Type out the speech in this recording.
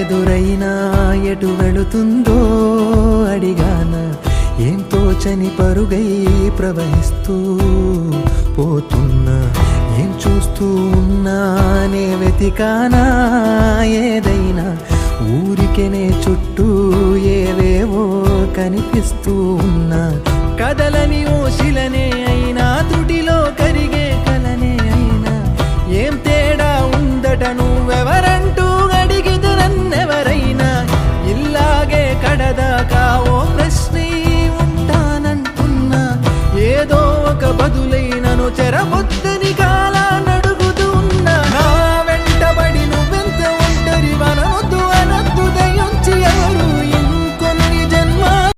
ఎటు వెళుతుందో అడిగాన. ఏం తోచని పరుగై ప్రవహిస్తూ పోతున్నా. ఏం చూస్తూ ఉన్నానే వెతికానా ఏదైనా. ఊరికెనే చుట్టూ ఏవేవో కనిపిస్తూ ఉన్నా. కదలని ఓశిలనే అయినా తుడిలో కరిగే కలనే అయినా. ఏం తేడా ఉందటను ఎక్కడదాకా ఓ ప్రశ్నే ఉంటానంటున్నా. ఏదో ఒక బదులైనను చెరవచ్చు